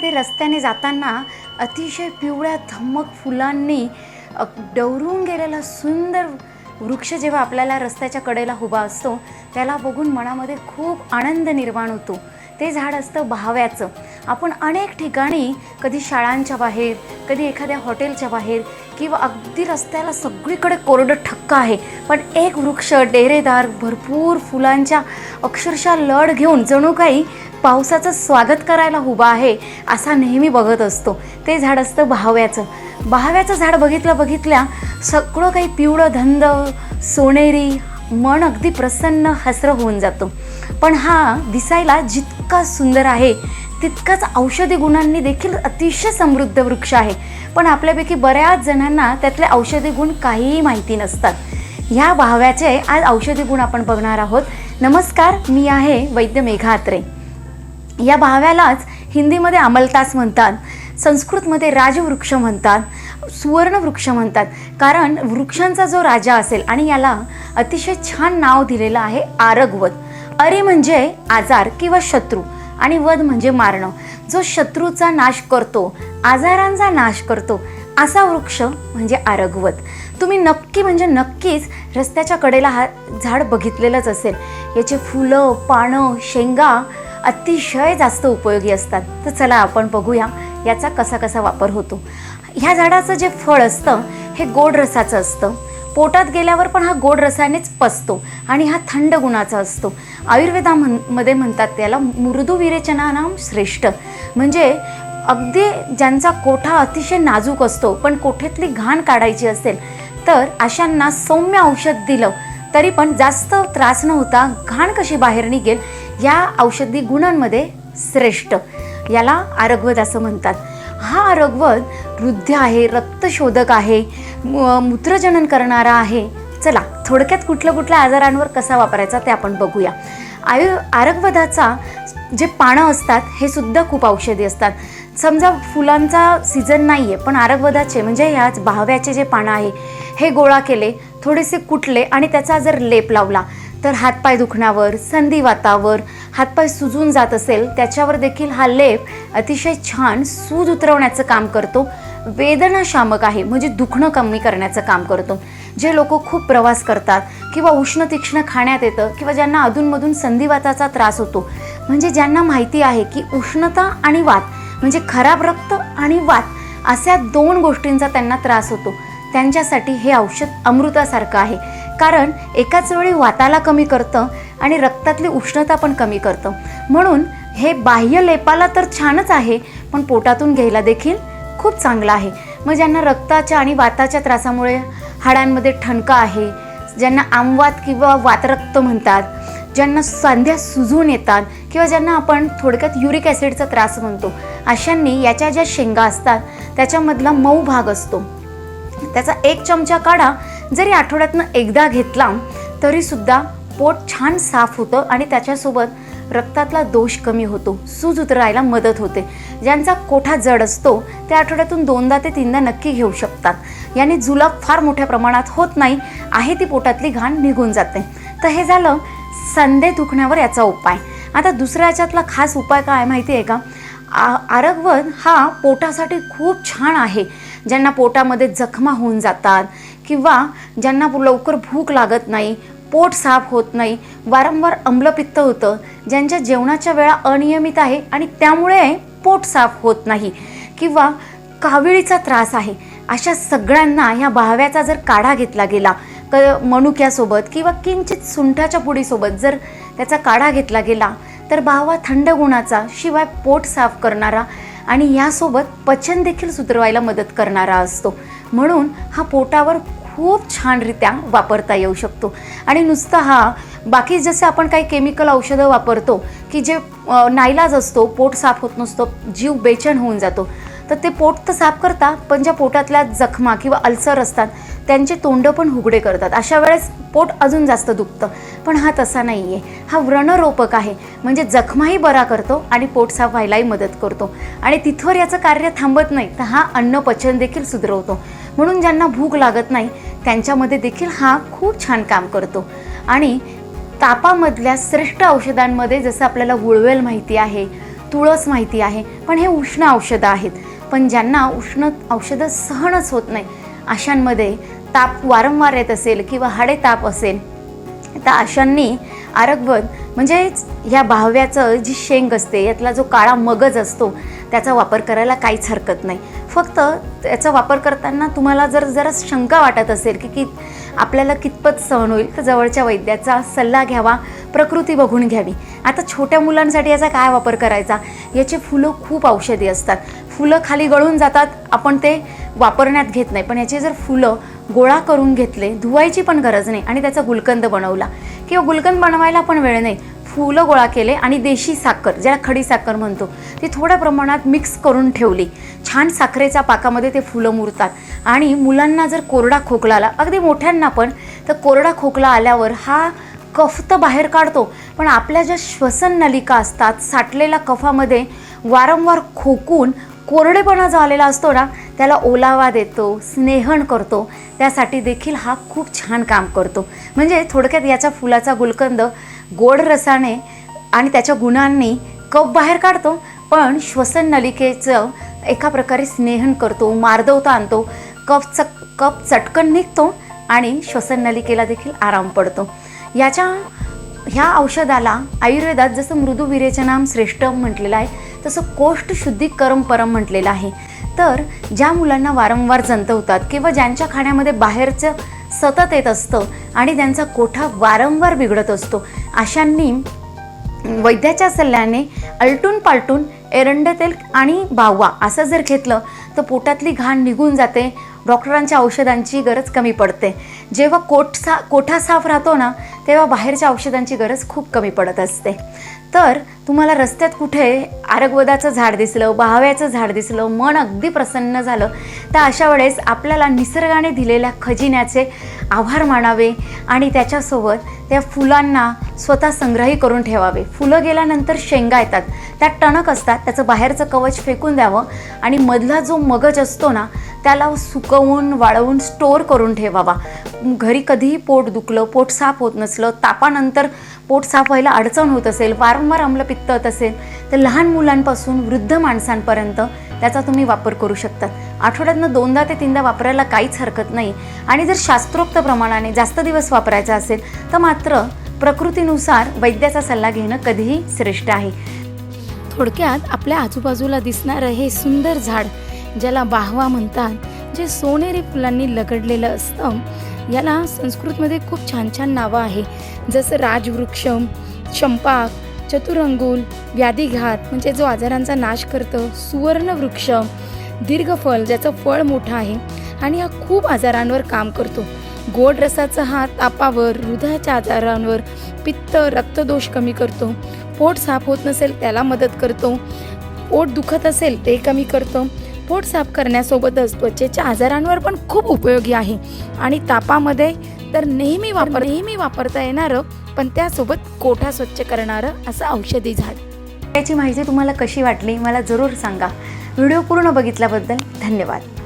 कोकणामध्ये रस्त्याने जाताना अतिशय पिवळ्या धम्मक फुलांनी डवरून गेलेला सुंदर वृक्ष जेव्हा आपल्याला रस्त्याच्या कडेला उभा असतो त्याला बघून मनामध्ये खूप आनंद निर्माण होतो. ते झाड असतं भाव्याचं. आपण अनेक ठिकाणी कधी शाळांच्या बाहेर कधी एखाद्या हॉटेलच्या बाहेर किंवा अगदी रस्त्याला सगळीकडे कोरडं ठक्क आहे. पण एक वृक्ष डेरेदार भरपूर फुलांच्या अक्षरशः लढ घेऊन जणू काही पावसाचं स्वागत करायला उभा आहे असा नेहमी बघत असतो. ते झाड असतं बहाव्याचं. बहाव्याचं झाड बघितलं बघितल्या सगळं काही पिवळं धंद सोनेरी मन अगदी प्रसन्न हसरं होऊन जातो. पण हा दिसायला जितका सुंदर आहे तितकाच औषधी गुणांनी देखील अतिशय समृद्ध वृक्ष आहे. पण आपल्यापैकी बऱ्याच जणांना त्यातले औषधी गुण काहीही माहिती नसतात. ह्या बहाव्याचे आज औषधी गुण आपण बघणार आहोत. नमस्कार मी आहे वैद्य मेघा अत्रे या बहाव्यालाच हिंदीमध्ये अमलतास म्हणतात संस्कृतमध्ये राजवृक्ष म्हणतात सुवर्णवृक्ष म्हणतात. कारण वृक्षांचा जो राजा असेल आणि याला अतिशय छान नाव दिलेलं आहे आरगवत. अरे म्हणजे आजार किंवा शत्रू. आणि वध म्हणजे मारणं. जो शत्रूचा नाश करतो आजारांचा नाश करतो असा वृक्ष म्हणजे आरगवत तुम्ही नक्की म्हणजे नक्कीच रस्त्याच्या कडेला हा झाड बघितलेलंच असेल. याचे फुलं पानं शेंगा अतिशय जास्त उपयोगी असतात. तर चला आपण बघूया याचा कसा कसा वापर होतो. ह्या झाडाचं जे फळ असतं हे गोड रसाचं असतं. पोटात गेल्यावर पण हा गोड रसानेच पचतो आणि हा थंड गुणाचा असतो. आयुर्वेदा म्हणमध्ये म्हणतात त्याला मृदू विरेचनानाम श्रेष्ठ. म्हणजे अगदी ज्यांचा कोठा अतिशय नाजूक असतो पण कोठेतली घाण काढायची असेल तर अशांना सौम्य औषध दिलं तरी पण जास्त त्रास न होता घाण कशी बाहेर निघेल या औषधी गुणांमध्ये श्रेष्ठ. याला आरोग्यद असं म्हणतात. हा आरगवत वृद्ध आहे रक्तशोधक आहे मूत्रजनन करणारा आहे. चला थोडक्यात कुठल्या कुठल्या आजारांवर कसा वापरायचा ते आपण बघूया. आयु आरगवदाचा जे पानं असतात हे सुद्धा खूप औषधी असतात. समजा फुलांचा सीझन नाही आहे पण आरगवदाचे म्हणजे ह्याच बहाव्याचे जे पानं आहे हे गोळा केले थोडेसे कुटले आणि त्याचा जर लेप लावला तर हातपाय दुखण्यावर संधिवातावर हातपाय सुजून जात असेल त्याच्यावर देखील हा लेप अतिशय छान सूज उतरवण्याचं काम करतो. वेदनाशामक आहे म्हणजे दुखणं कमी करण्याचं काम करतो. जे लोक खूप प्रवास करतात किंवा उष्ण तीक्ष्ण खाण्यात येतं किंवा ज्यांना अधूनमधून संधिवाताचा त्रास होतो म्हणजे ज्यांना माहिती आहे की उष्णता आणि वात म्हणजे खराब रक्त आणि वात अशा दोन गोष्टींचा त्यांना त्रास होतो. त्यांच्यासाठी हे औषध अमृतासारखं आहे. कारण एकाच वेळी वाताला कमी करतं आणि रक्तातली उष्णता पण कमी करतं. म्हणून हे बाह्य लेपाला तर छानच आहे पण पोटातून घ्यायला देखील खूप चांगलं आहे. मग ज्यांना रक्ताच्या आणि वाताच्या त्रासामुळे हाडांमध्ये ठणका आहे ज्यांना आमवात किंवा वातरक्त म्हणतात ज्यांना सांध्या सुजून येतात किंवा ज्यांना आपण थोडक्यात युरिक ॲसिडचा त्रास म्हणतो अशांनी याच्या ज्या शेंगा असतात त्याच्यामधला मऊ भाग असतो. त्याचा एक चमचा काढा. जरी आठवड्यातनं एकदा घेतला तरीसुद्धा पोट छान साफ होतं आणि त्याच्यासोबत रक्तातला दोष कमी होतो. सूज उतरायला मदत होते. ज्यांचा कोठा जड असतो ते आठवड्यातून दोनदा ते तीनदा नक्की घेऊ शकतात. याने जुलाब फार मोठ्या प्रमाणात होत नाही आहे ती पोटातली घाण निघून जाते. तर हे झालं संधे दुखण्यावर याचा उपाय. आता दुसऱ्या याच्यातला खास उपाय काय माहिती आहे का? आ आरगवन हा पोटासाठी खूप छान आहे. ज्यांना पोटामध्ये जखमा होऊन जातात किंवा ज्यांना लवकर भूक लागत नाही पोट साफ होत नाही वारंवार अम्लपित्त होतं ज्यांच्या जेवणाच्या वेळा अनियमित आहे आणि त्यामुळे पोट साफ होत नाही किंवा काविळीचा त्रास आहे. अशा सगळ्यांना ह्या बहाव्याचा जर काढा घेतला गेला क मनुक्यासोबत किंवा किंचित सुंठाच्या पुडीसोबत जर त्याचा काढा घेतला गेला तर बहावा थंड गुणाचा शिवाय पोट साफ करणारा आणि यासोबत पचन देखील सुधरवायला मदत करणारा असतो. म्हणून हा पोटावर खूप छानरित्या वापरता येऊ शकतो. आणि नुसता हा बाकी जसे आपण काही केमिकल औषधं वापरतो की जे नाईलाज असतो पोट साफ होत नसतो जीव बेचैन होऊन जातो. तर ते पोट तर साफ करता पण ज्या पोटातल्या जखमा किंवा अल्सर असतात त्यांचे तोंड पण हुगडे करतात. अशा वेळेस पोट अजून जास्त दुखतं. पण हा तसा नाही आहे हा व्रणरोपक आहे. म्हणजे जखमाही बरा करतो आणि पोट साफ व्हायलाही मदत करतो. आणि तिथवर याचं कार्य थांबत नाही तर हा अन्न पचन देखील सुधरवतो. म्हणून ज्यांना भूक लागत नाही त्यांच्यामध्ये देखील हा खूप छान काम करतो. आणि तापामधल्या श्रेष्ठ औषधांमध्ये जसं आपल्याला गुळवेल माहिती आहे तुळस माहिती आहे पण हे उष्ण औषधं आहेत. पण ज्यांना उष्ण औषधं सहनच होत नाही अशांमध्ये ताप वारंवार येत असेल किंवा हाडे ताप असेल तर अशांनी आरगवत म्हणजेच ह्या भाव्याचं जी शेंग असते यातला जो काळा मगज असतो त्याचा वापर करायला काहीच हरकत नाही. फक्त त्याचा वापर करताना तुम्हाला जर जरा शंका वाटत असेल की की आपल्याला कितपत सहन होईल तर जवळच्या वैद्याचा सल्ला घ्यावा प्रकृती बघून घ्यावी. आता छोट्या मुलांसाठी याचा काय वापर करायचा? याचे फुलं खूप औषधी असतात. फुलं खाली गळून जातात आपण ते वापरण्यात घेत नाही. पण याचे जर फुलं गोळा करून घेतले धुवायची पण गरज नाही आणि त्याचा गुलकंद बनवला. किंवा गुलकंद बनवायला पण वेळ नाही. फुलं गोळा केले आणि देशी साखर ज्याला खडी साखर म्हणतो ती थोड्या प्रमाणात मिक्स करून ठेवली. छान साखरेच्या पाकामध्ये ते फुलं मुरतात. आणि मुलांना जर कोरडा खोकला आला अगदी मोठ्यांना पण तर कोरडा खोकला आल्यावर हा कफ तर बाहेर काढतो. पण आपल्या ज्या श्वसन नलिका असतात साठलेल्या कफामध्ये वारंवार खोकून कोरडेपणा जो आलेला असतो ना त्याला ओलावा देतो स्नेहन करतो. त्यासाठी देखील हा खूप छान काम करतो. म्हणजे थोडक्यात याच्या फुलाचा गुलकंद गोड रसाने आणि त्याच्या गुणांनी कप बाहेर काढतो पण श्वसन नलिकेचं एका प्रकारे स्नेहन करतो मार्दवता आणतो. कप चक कप चटकन निघतो आणि श्वसन नलिकेला देखील आराम पडतो. याच्या ह्या औषधाला आयुर्वेदात जसं मृदू विरेचनाम श्रेष्ठ म्हटलेलं आहे तसं कोष्ठ शुद्धीकरम परम म्हटलेलं आहे. तर ज्या मुलांना वारंवार जंतवतात किंवा ज्यांच्या खाण्यामध्ये बाहेरचं सतत येत असतं आणि त्यांचा कोठा वारंवार बिघडत असतो अशांनी वैद्याच्या सल्ल्याने अलटून पालटून एरंड तेल आणि बावा असं जर घेतलं तर पोटातली घाण निघून जाते डॉक्टरांच्या औषधांची गरज कमी पडते. जेव्हा कोठसा कोठा साफ राहतो ना तेव्हा बाहेरच्या औषधांची गरज खूप कमी पडत असते. तर तुम्हाला रस्त्यात कुठे आरगवदाचं झाड दिसलं बहाव्याचं झाड दिसलं मन अगदी प्रसन्न झालं तर अशा वेळेस आपल्याला निसर्गाने दिलेल्या खजिन्याचे आभार मानावे आणि त्याच्यासोबत त्या फुलांना स्वतः संग्रही करून ठेवावे. फुलं गेल्यानंतर शेंगा येतात. त्यात टणक असतात. त्याचं बाहेरचं कवच फेकून द्यावं आणि मधला जो मगज असतो ना त्याला सुकवून वाळवून स्टोअर करून ठेवावा. घरी कधीही पोट दुखलं पोट साफ होत नसलं तापानंतर पोट साफ व्हायला अडचण होत असेल वारंवार आम्लपित्त होत असेल तर लहान मुलांपासून वृद्ध माणसांपर्यंत त्याचा तुम्ही वापर करू शकता आठवड्यातनं दोनदा ते तीनदा वापरायला काहीच हरकत नाही. आणि जर शास्त्रोक्त प्रमाणाने जास्त दिवस वापरायचा असेल तर मात्र प्रकृतीनुसार वैद्याचा सल्ला घेणं कधीही श्रेष्ठ आहे. थोडक्यात आपल्या आजूबाजूला दिसणारं हे सुंदर झाड ज्याला बाहवा म्हणतात जे सोनेरी फुलांनी लगडलेलं असतं याला संस्कृतमध्ये खूप छान छान नावं आहे. जसं राजवृक्ष चंपाक चतुरंगुल व्याधीघात म्हणजे जो आजारांचा नाश करतं सुवर्णवृक्ष दीर्घफल ज्याचं फळ मोठं आहे आणि हा खूप आजारांवर काम करतो. गोड रसाचा हा तापावर हृदयाच्या आजारांवर पित्त रक्तदोष कमी करतो. पोट साफ होत नसेल त्याला मदत करतो. पोट दुखत असेल ते कमी करतं. पोट साफ करण्यासोबतच त्वचेच्या आजारांवर पण खूप उपयोगी आहे. आणि तापामध्ये तर नेहमी वापर नेहमी वापरता येणारं पण त्यासोबत कोठा स्वच्छ करणारं असं औषधी झाड. याची माहिती तुम्हाला कशी वाटली मला जरूर सांगा. व्हिडिओ पूर्ण बघितल्याबद्दल धन्यवाद.